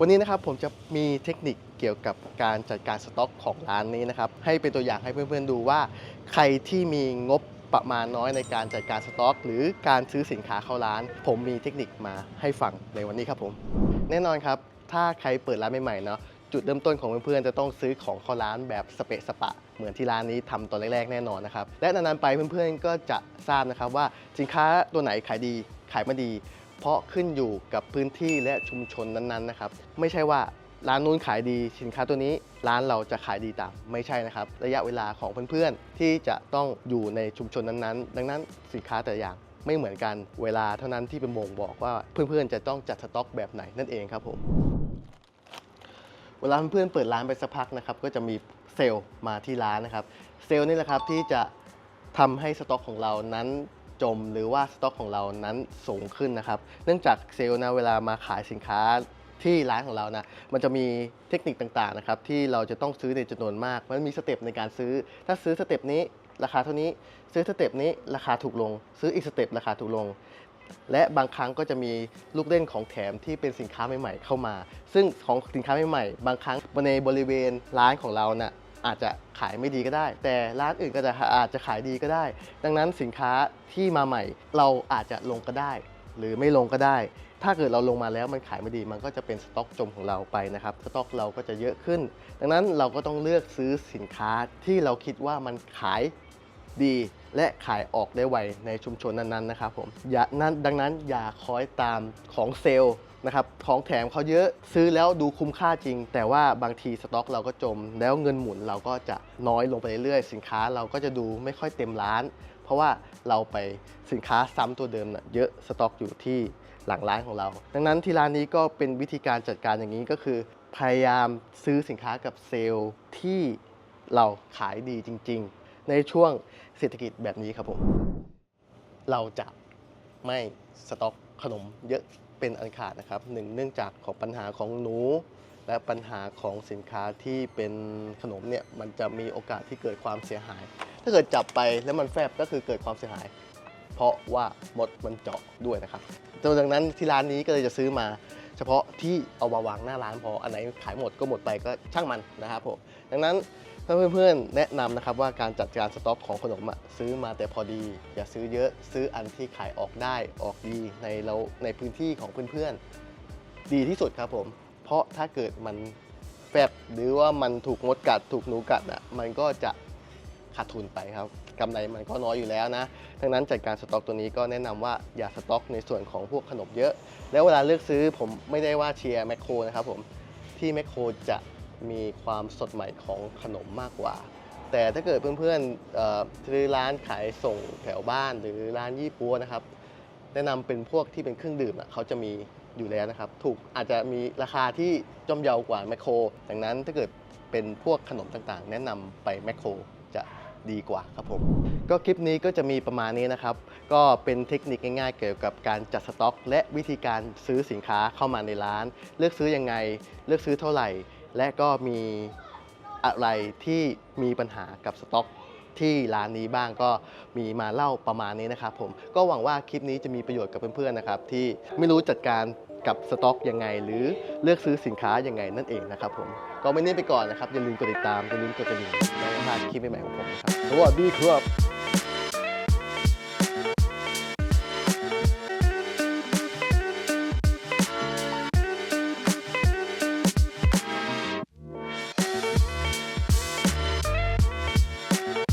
วันนี้นะครับผมจะมีเทคนิคเกี่ยวกับการจัดการสต็อกของร้านนี้นะครับ ให้เป็นตัวอย่างให้เพื่อนๆดูว่า ใครที่มีงบประมาณน้อยในการจัดการสต็อก หรือการซื้อสินค้าเข้าร้าน ผมมีเทคนิคมาให้ฟังในวันนี้ครับผม แน่นอนครับ ถ้าใครเปิดร้านใหม่ๆเนาะจุดเริ่มต้นของเพื่อนๆจะต้องซื้อของเข้าร้านแบบสเปะสปะ เหมือนที่ร้านนี้ทำตอนแรกๆแน่นอนนะครับและนานๆไปเพื่อนๆก็จะทราบนะครับว่าสินค้าตัวไหนขายดีขายไม่ดี เพราะขึ้นอยู่กับพื้นที่และชุมชนนั้นๆนะครับ ไม่ใช่ว่าร้านนู้นขายดีสินค้าตัวนี้ ร้านเราจะขายดีตามไม่ใช่นะครับ ระยะเวลาของเพื่อนๆ ที่จะต้องอยู่ในชุมชนนั้นๆ ดังนั้นสินค้าแต่ละอย่างไม่เหมือนกันเวลาเท่านั้นที่เป็นบ่งบอกว่าเพื่อนๆ จะต้องจัดสต็อกแบบไหนนั่นเองครับผมเวลาเพื่อนๆเปิดร้านไปสักพักนะครับ ก็จะมีเซลล์มาที่ร้านนะครับ เซลล์นี่แหละครับที่จะทำให้สต็อกของเรานั้น จมหรือว่าสต็อกของเรานั้นสูงขึ้นนะครับ เนื่องจากเซลล์นะเวลามาขายสินค้าที่ร้านของเรานะ มันจะมีเทคนิคต่างๆนะครับที่เราจะต้องซื้อในจำนวนมาก มันมีสเต็ปในการซื้อ ถ้าซื้อสเต็ปนี้ราคาเท่านี้ ซื้อสเต็ปนี้ราคาถูกลง ซื้ออีกสเต็ปราคาถูกลง และบางครั้งก็จะมีลูกเล่นของแถมที่เป็นสินค้าใหม่ๆเข้ามา ซึ่งของสินค้าใหม่ๆ บางครั้งในบริเวณร้านของเราน่ะ อาจจะขายไม่ดีก็ได้ แต่ร้านอื่นก็จะอาจจะขายดีก็ได้ ดังนั้นสินค้าที่มาใหม่เราอาจจะลงก็ได้ หรือไม่ลงก็ได้ ถ้าเกิดเราลงมาแล้วมันขายไม่ดี มันก็จะเป็นสต็อกจมของเราไปนะครับสต็อกเราก็จะเยอะขึ้น ดังนั้นเราก็ต้องเลือกซื้อสินค้าที่เราคิดว่ามันขายดี และขายออกได้ไวในชุมชนนั้นๆนะครับผมอย่านั้นดังนั้นอย่าคอยตามของเซลล์ นะครับของแถมเขาเยอะซื้อแล้วดูคุ้มค่าจริง แต่ว่าบางทีสต็อกเราก็จม แล้วเงินหมุนเราก็จะน้อยลงไปเรื่อยๆ สินค้าเราก็จะดูไม่ค่อยเต็มร้าน เพราะว่าเราไปสินค้าซ้ำตัวเดิมนะเยอะสต็อกอยู่ที่หลังร้านของเรา ดังนั้นที่ร้านนี้ก็เป็นวิธีการจัดการอย่างนี้ก็คือ พยายามซื้อสินค้ากับเซลล์ที่เราขายดีจริง ๆ ในช่วงเศรษฐกิจแบบนี้ครับผม เราจะไม่สต็อกขนมเยอะ เป็นอันขาดนะครับหนึ่งเนื่องจากของปัญหาของหนู และปัญหาของสินค้าที่เป็นขนมเนี่ยมันจะมีโอกาสที่เกิดความเสียหาย ถ้าเกิดจับไปแล้วมันแฟบก็คือเกิดความเสียหาย เพราะว่ามดมันเจาะด้วยนะครับดังนั้นที่ร้านนี้ก็เลยจะซื้อมาเฉพาะที่เอามาวางหน้าร้านพออันไหนขายหมดก็หมดไปก็ช่างมันนะครับผมดังนั้น ถ้าเพื่อนๆ แนะนำนะครับว่าการจัดการสต็อกของขนมอะซื้อมาแต่พอดี อย่าซื้อเยอะซื้ออันที่ขายออกได้ออกดีในเราในพื้นที่ของเพื่อนๆ ดีที่สุดครับผม เพราะถ้าเกิดมันแฟบหรือว่ามันถูกมดกัดถูกหนูกัดอะมันก็จะขาดทุนไปครับกำไรมันก็น้อยอยู่แล้วนะดังนั้นจัดการสต็อกตัวนี้ก็แนะนำว่าอย่าสต็อกในส่วนของพวกขนมเยอะ แล้วเวลาเลือกซื้อผมไม่ได้ว่าเชียร์แมคโครนะครับผมที่แมคโครจะ มีความสดใหม่ของขนมมากกว่า แต่ถ้าเกิดเพื่อนๆเอ่อซื้อร้านขายส่งแถวบ้านหรือร้านยี่ปัวนะครับ แนะนำเป็นพวกที่เป็นเครื่องดื่มอะเขาจะมีอยู่แล้วนะครับ ถูกอาจจะมีราคาที่ย่อมเยาวกว่าแมคโคร ดังนั้นถ้าเกิดเป็นพวกขนมต่างๆ แนะนำไปแมคโครจะดีกว่าครับผมก็คลิปนี้ก็จะมีประมาณนี้นะครับ ก็เป็นเทคนิคง่ายๆ เกี่ยวกับการจัดสต็อก และวิธีการซื้อสินค้าเข้ามาในร้าน เลือกซื้อยังไง เลือกซื้อเท่าไหร่ และก็มีอะไรที่มีปัญหากับสต็อกที่ร้านนี้บ้างก็มีมาเล่าประมาณนี้นะครับผมก็หวังว่าคลิปนี้จะมีประโยชน์กับเพื่อนๆนะครับที่ไม่รู้จัดการกับสต็อกยังไง หรือเลือกซื้อสินค้ายังไงนั่นเองนะครับผมก็ไม่นี้ไปก่อนนะครับอย่าลืมกดติดตามอย่าลืมกดกระดิ่งไม่ให้พลาดคลิปใหม่ๆของผมนะครับสวัสดีครับ